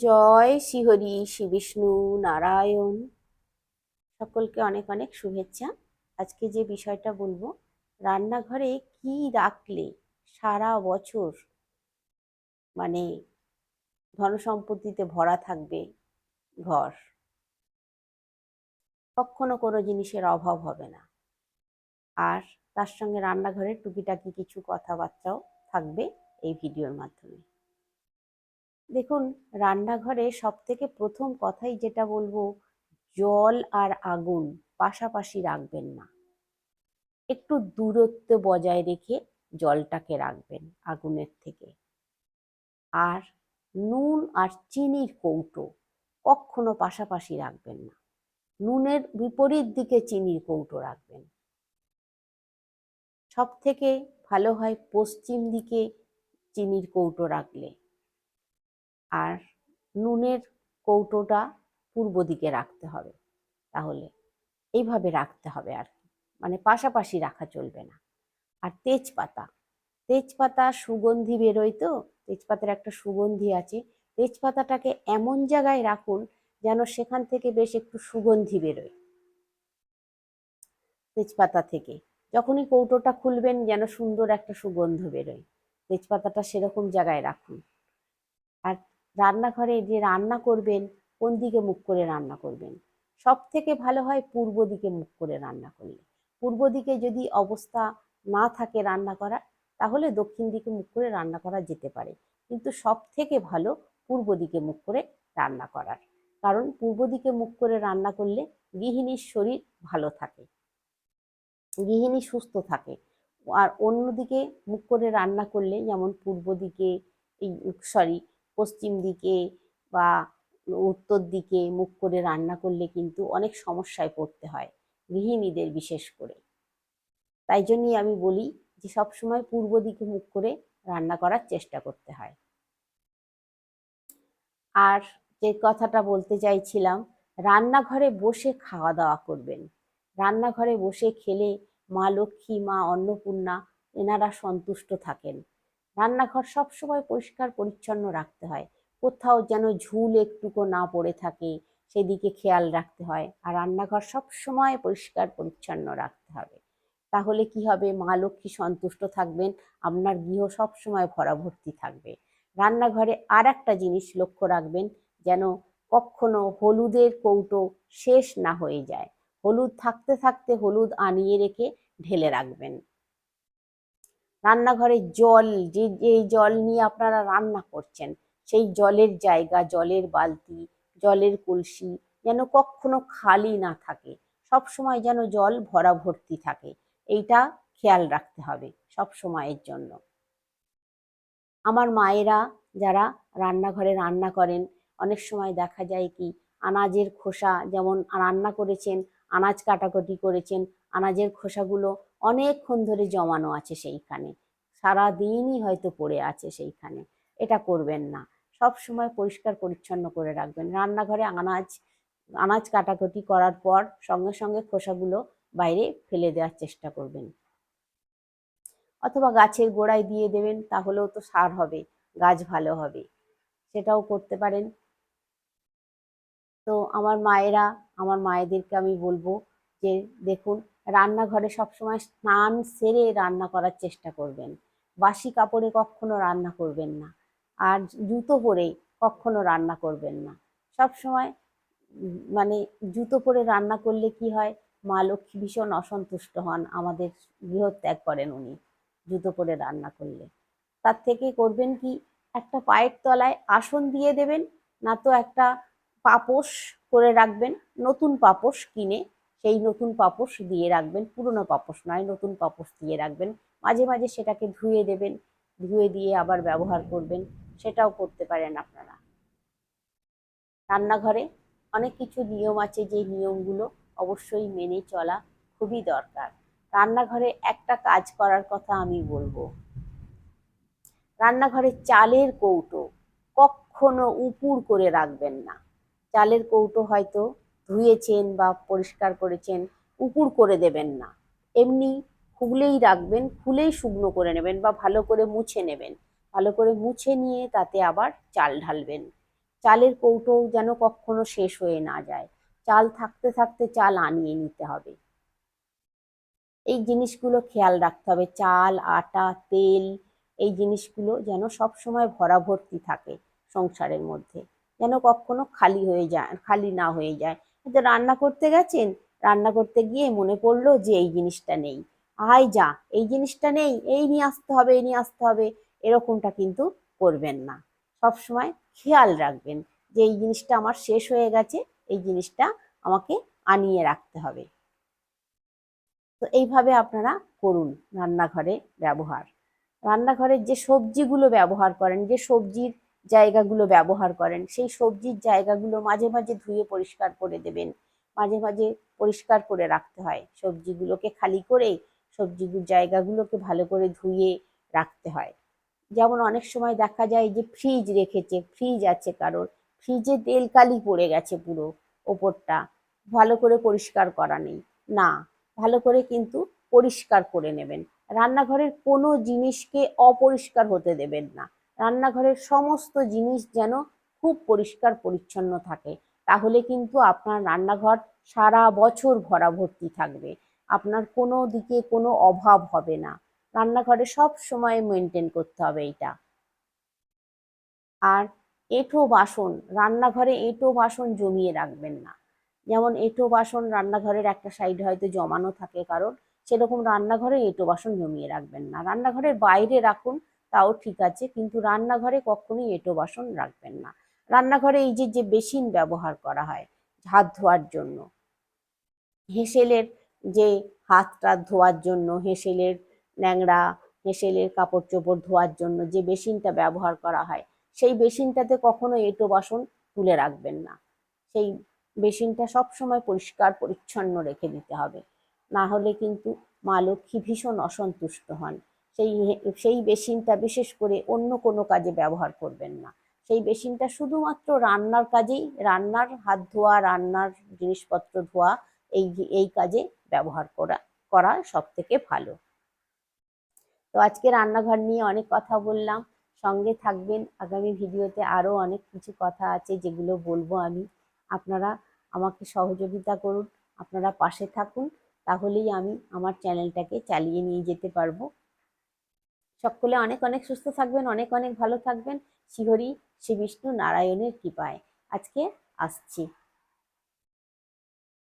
জয় শ্রীহরি শ্রী বিষ্ণু নারায়ণ। সকলকে অনেক অনেক শুভেচ্ছা। আজকে যে বিষয়টা বলব, রান্নাঘরে কি রাখলে সারা বছর মানে ধনসম্পত্তিতে ভরা থাকবে ঘর, কখনো কোনো জিনিসের অভাব হবে না। আর তার সঙ্গে রান্নাঘরের টুকিটাকি কিছু কথাবার্তাও থাকবে এই ভিডিওর মাধ্যমে। দেখুন, রান্নাঘরে সব থেকে প্রথম কথাই যেটা বলব, জল আর আগুন পাশাপাশি রাখবেন না। একটু দূরত্ব বজায় রেখে জলটাকে রাখবেন আগুনের থেকে। আর নুন আর চিনির কৌটো কখনো পাশাপাশি রাখবেন না। নুনের বিপরীত দিকে চিনির কৌটো রাখবেন। সব থেকে ভালো হয় পশ্চিম দিকে চিনির কৌটো রাখলে। আর নুনের কৌটোটা পূর্ব দিকে রাখতে হবে। তাহলে এইভাবে রাখতে হবে আর কি। মানে পাশাপাশি রাখা চলবে না। আর তেজপাতা তেজপাতা সুগন্ধি বেরোয় তো, তেজপাতার একটা সুগন্ধি আছে। তেজপাতাটাকে এমন জায়গায় রাখুন যেন সেখান থেকে বেশ একটু সুগন্ধি বেরোয়। তেজপাতা থেকে যখনই কৌটোটা খুলবেন যেন সুন্দর একটা সুগন্ধ বেরোয়। তেজপাতাটা সেরকম জায়গায় রাখুন। রান্নাঘরে যে রান্না করবেন, কোন দিকে মুখ করে রান্না করবেন? সব থেকে ভালো হয় পূর্ব দিকে মুখ করে রান্না করলে। পূর্ব দিকে যদি অবস্থা না থাকে রান্না করার, তাহলে দক্ষিণ দিকে মুখ করে রান্না করা যেতে পারে। কিন্তু সব থেকে ভালো পূর্ব দিকে মুখ করে রান্না করার। কারণ পূর্ব দিকে মুখ করে রান্না করলে গৃহিণীর শরীর ভালো থাকে। গৃহিণী সুস্থ থাকে। আর অন্যদিকে মুখ করে রান্না করলে, যেমন পূর্ব দিকে এই, সরি পশ্চিম দিকে বা উত্তর দিকে মুখ করে রান্না করলে কিন্তু অনেক সমস্যায় পড়তে হয়, গৃহিণীদের বিশেষ করে। তাই জন্যই আমি বলি যে সবসময় পূর্ব দিকে মুখ করে রান্না করার চেষ্টা করতে হয়। আর যে কথাটা বলতে চাইছিলাম, রান্নাঘরে বসে খাওয়া দাওয়া করবেন। রান্নাঘরে বসে খেলে মা লক্ষ্মী, মা অন্নপূর্ণা এনারা সন্তুষ্ট থাকেন। রান্নাঘর সবসময় পরিষ্কার, পরিচ্ছন্ন রাখতে হয়। কোথাও যেন ঝুল একটুকু না পড়ে থাকে, সেদিকে খেয়াল রাখতে হয়। আর রান্নাঘর সবসময় পরিষ্কার, পরিচ্ছন্ন রাখতে হবে। তাহলে কি হবে? মা লক্ষ্মী সন্তুষ্ট থাকবেন, আপনার গৃহ সবসময় ভরা ভর্তি থাকবে। রান্নাঘরে আর একটা জিনিস লক্ষ্য রাখবেন, যেন কখনো হলুদের কৌটো শেষ না হয়ে যায়। হলুদ থাকতে থাকতে হলুদ আনিয়ে রেখে ঢেলে রাখবেন। রান্নাঘরে জল, যে এই জল নিয়ে আপনারা রান্না করছেন, সেই জলের জায়গা, জলের বালতি, জলের কলসি যেন কখনো খালি না থাকে। সব সময় যেন জল ভরা ভর্তি থাকে। এইটা খেয়াল রাখতে হবে সব সময়ের জন্য। আমার মায়েরা যারা রান্নাঘরে রান্না করেন, অনেক সময় দেখা যায় কি, আনাজের খোসা যেমন রান্না করেছেন, আনাজ কাটাকুটি করেছেন, আনাজের খোসাগুলো অনেকক্ষণ ধরে জমানো আছে সেইখানে। সারা দিনই হয়তো পড়ে আছে সেইখানে। এটা করবেন না। সব সময় পরিষ্কার পরিচ্ছন্ন করে রাখবেন। রান্নাঘরে আনাজ আনাজ কাটাকুটি করার পর সঙ্গে সঙ্গে খোসাগুলো বাইরে ফেলে দেওয়ার চেষ্টা করবেন। অথবা গাছের গোড়ায় দিয়ে দেবেন, তাহলেও তো সার হবে, গাছ ভালো হবে। সেটাও করতে পারেন। তো আমার মায়েরা, আমার মায়েদেরকে আমি বলব যে, দেখুন রান্নাঘরে সবসময় স্নান সেরে রান্না করার চেষ্টা করবেন। বাসি কাপড়ে কখনো রান্না করবেন না। আর জুতো পরে কখনো রান্না করবেন না। সব সময় মানে জুতো পরে রান্না করলে কি হয়? মা লক্ষ্মী ভীষণ অসন্তুষ্ট হন, আমাদের গৃহত্যাগ করেন উনি জুতো পরে রান্না করলে। তার থেকে করবেন কি? একটা পায়ের তলায় আসন দিয়ে দেবেন, না তো একটা পাপোশ করে রাখবেন, নতুন পাপোশ কিনে সেই নতুন পাপোশ দিয়ে রাখবেন, পুরনো পাপোশ নয়, নতুন পাপোশ দিয়ে রাখবেন। মাঝে মাঝে সেটাকে ধুয়ে দেবেন, ধুয়ে দিয়ে আবার ব্যবহার করবেন, সেটাও করতে পারেন আপনারা। রান্নাঘরে অনেক কিছু নিয়ম আছে যে নিয়মগুলো অবশ্যই মেনে চলা খুবই দরকার। রান্নাঘরে একটা কাজ করার কথা আমি বলব। রান্নাঘরে চালের কৌটো কখনো উপুর করে রাখবেন না। চালের কৌটো হয়তো ধুয়েছেন বা পরিষ্কার করেছেন উপুর করে দেবেন না। এমনি খুলেই রাখবেন, খুলেই শুকনো করে নেবেন বা ভালো করে মুছে নেবেন। ভালো করে মুছে নিয়ে তাতে আবার চাল ঢালবেন। চালের কৌটো যেন কখনো শেষ হয়ে না যায়। চাল থাকতে থাকতে চাল আনিয়ে নিতে হবে। এই জিনিসগুলো খেয়াল রাখতে হবে। চাল, আটা, তেল, এই জিনিসগুলো যেন সব সময় ভরা ভর্তি থাকে সংসারের মধ্যে। যেন কখনো খালি হয়ে যায়, খালি না হয়ে যায়। হয়তো রান্না করতে গেছেন, রান্না করতে গিয়ে মনে পড়ল যে এই জিনিসটা নেই। আয় যা, এই জিনিসটা নেই, এই নিয়ে আসতে হবে, এই নিয়ে আসতে হবে, এরকমটা কিন্তু করবেন না। সব সময় খেয়াল রাখবেন যে এই জিনিসটা আমার শেষ হয়ে গেছে, এই জিনিসটা আমাকে আনিয়ে রাখতে হবে। তো এইভাবে আপনারা করুন রান্নাঘরে ব্যবহার। রান্নাঘরের যে সবজিগুলো ব্যবহার করেন, যে সবজির জায়গাগুলো ব্যবহার করেন। সেই সবজির জায়গাগুলো মাঝে মাঝে ধুয়ে পরিষ্কার করে দেবেন। মাঝে মাঝে পরিষ্কার করে রাখতে হয়। সবজিগুলোকে খালি করে সবজিগুলোর জায়গাগুলোকে ভালো করে ধুয়ে রাখতে হয়। যেমন অনেক সময় দেখা যায় যে ফ্রিজ রেখেছে, ফ্রিজ আছে কারোর। ফ্রিজে তেল কালি পড়ে গেছে পুরো ওপরটা। ভালো করে পরিষ্কার করা নেই। না, ভালো করে কিন্তু পরিষ্কার করে নেবেন। রান্নাঘরের কোনো জিনিসকে অপরিষ্কার হতে দেবেন না। রান্নাঘরের সমস্ত জিনিস যেন খুব পরিষ্কার পরিচ্ছন্ন থাকে। তাহলে কিন্তু আপনার রান্নাঘর সারা বছর ভরা ভর্তি থাকবে। আপনার কোনো দিকে কোনো অভাব হবে না। রান্নাঘরে সব সময় মেনটেন করতে হবে এটা আর এঁঠো বাসন, রান্নাঘরে এঁঠো বাসন জমিয়ে রাখবেন না। যেমন এঁঠো বাসন রান্নাঘরের একটা সাইডে হয়তো জমানো থাকে কারণ সেরকম রান্নাঘরে এঁটো বাসন জমিয়ে রাখবেন না। রান্নাঘরের বাইরে রাখুন তাও ঠিক আছে, কিন্তু রান্নাঘরে কখনোই এঁটো বাসন রাখবেন না। রান্নাঘরে এই যে যে বেসিন ব্যবহার করা হয়, হাত ধোয়ার জন্য, হেঁসেলের যে হাতটা ধোয়ার জন্য, হেঁসেলের ন্যাংরা হেঁসেলের কাপড় চোপড় ধোয়ার জন্য যে বেসিনটা ব্যবহার করা হয়, সেই বেসিনটাতে কখনো এঁটো বাসন তুলে রাখবেন না। সেই বেসিনটা সবসময় পরিষ্কার, পরিচ্ছন্ন রেখে দিতে হবে। না হলে কিন্তু মা লক্ষ্মী ভীষণ অসন্তুষ্ট হন। সেই সেই বেসিনটা বিশেষ করে অন্য কোনো কাজে ব্যবহার করবেন না। সেই বেসিনটা শুধুমাত্র রান্নার কাজেই, রান্নার হাত ধোয়া, রান্নার জিনিসপত্র ধোয়া, এই এই কাজে ব্যবহার করা করা সব থেকে ভালো। তো আজকে রান্নাঘর নিয়ে অনেক কথা বললাম। সঙ্গে থাকবেন। আগামী ভিডিওতে আরও অনেক কিছু কথা আছে যেগুলো বলব আমি। আপনারা আমাকে সহযোগিতা করুন। আপনারা পাশে থাকুন। তাহলেই আমি আমার চ্যানেলটাকে চালিয়ে নিয়ে যেতে পারব। সকলে অনেক অনেক সুস্থ থাকবেন, অনেক অনেক ভালো থাকবেন। শ্রীহরি শ্রী বিষ্ণু নারায়ণের কৃপায়। আজকে আসছি।